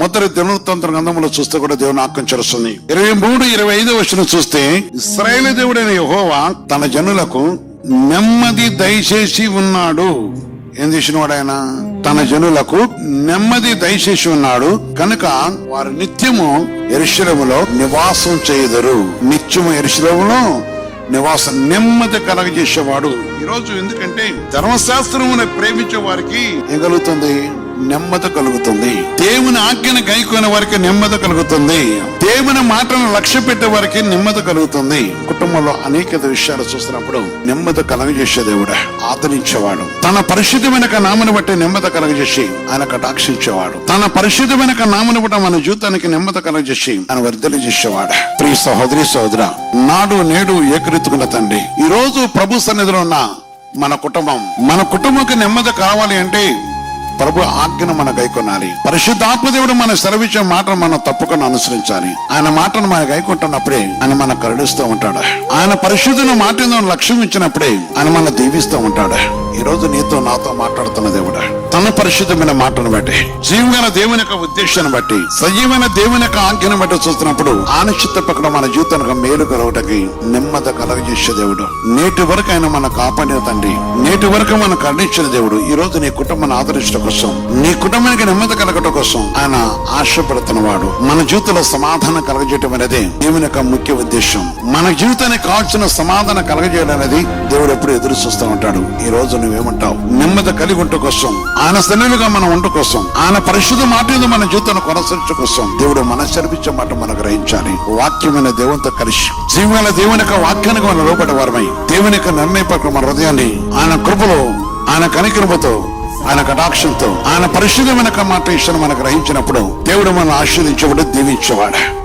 మొదటి దినవృత్తాంతర గంధంలో చూస్తే కూడా దేవుని ఆత్మ ఇరవై మూడు ఇరవై ఐదు వచ్చిన చూస్తే ఇస్రాయేల్ దేవుడైన యహోవా తన జనులకు నెమ్మది దయచేసి ఉన్నాడు. ఏం చేసినవాడు ఆయన? తన జనులకు నెమ్మది దయచేసి ఉన్నాడు. కనుక వారు నిత్యము ఎరుశలములో నివాసం చేయదరు. నిత్యము ఎరుశలములో నివాసం నెమ్మది కలగజేసేవాడు. ఈరోజు ఎందుకంటే ధర్మశాస్త్రమును ప్రేమించే వారికి ఏం కలుగుతుంది? నెమ్మది కలుగుతుంది. దేవుని ఆజ్ఞను గైకోని వారికి నెమ్మది కలుగుతుంది. దేవుని మాటను లక్ష్య పెట్టే వారికి నెమ్మది కలుగుతుంది. కుటుంబంలో అనేక విషయాలు చూసినప్పుడు నెమ్మది కలగజేసే దేవుడు ఆదరించేవాడు. తన పరిశుద్ధమైన నామను బట్టి నెమ్మది కలగజేసి ఆయన కటాక్షించేవాడు. తన పరిశుద్ధమైన నామను బట్టి మన జీవితానికి నెమ్మది కలగజేసి ఆయన వర్ధన చేసేవాడు. ప్రియ సహోదరి సహోదర నాడు నేడు ఏకరీతుకున్న తండ్రి ఈ రోజు ప్రభు సన్నిధిలో ఉన్న మన కుటుంబం మన కుటుంబంకి నెమ్మది కావాలి అంటే ప్రభు ఆజ్ఞను మన గైకొనాలి. పరిశుద్ధాత్మ దేవుడు మన సెలవిచ్చే మాటను మనం తప్పకుండా అనుసరించాలి. ఆయన మాటను మన గైకొంటున్నప్పుడే ఆయన మన కరుడిస్తూ ఉంటాడు. ఆయన పరిశుద్ధుని మాట లక్ష్యం ఇచ్చినప్పుడే ఆయన మన దీవిస్తూ ఉంటాడు. ఈరోజు నీతో నాతో మాట్లాడుతున్న దేవుడా తన పరిశుద్ధమైన మాటను బట్టి జీవమైన దేవుని యొక్క ఉద్దేశాన్ని బట్టి సజీవమైన దేవుని యొక్క ఆజ్ఞను బట్టి చూస్తున్నప్పుడు ఆనిశ్చిత పక్కన మన జీవితానికి మేలు కలగటకి నెమ్మది కలగజేసే దేవుడు. నేటి వరకు ఆయన మన కాపాడిన తండ్రి నేటి వరకు మన కరుణించిన దేవుడు ఈ రోజు నీ కుటుంబాన్ని ఆదరించడం కోసం నీ కుటుంబానికి నెమ్మది కలగటం కోసం ఆయన ఆశపడుతున్నవాడు. మన జీవితంలో సమాధానం కలగజేయటం అనేది దేవుని యొక్క ముఖ్య ఉద్దేశం. మన జీవితానికి కావాల్సిన సమాధానం కలగజేయడం అనేది దేవుడు ఎప్పుడు ఎదురు చూస్తూ ఉంటాడు. ఈ రోజు నువ్వేమంటావు? నెమ్మది కలిగి ఉంట కోసం ఆయన సన్నిధిగా మనం ఉంట కోసం ఆయన పరిశుద్ధ మాట మీద మన జీవితాన్ని కొనసాగించడం కోసం దేవుడు మన చరిపించే మాట మనం గ్రహించాలి. వాక్యమైన దేవునితో కలిసి జీవన దేవుని యొక్క వాక్యానికి మనం లోపడే వారమై దేవుని యొక్క నిర్ణయ ప్రకారం మన హృదయాన్ని ఆయన కృపలో ఆయన కనికృపతో ఆయన కటాక్షంతో ఆయన పరిశుద్ధమైన మాట ఇష్టం మనం గ్రహించినప్పుడు దేవుడు మనం ఆశీర్దించేవాడు దీవించేవాడు.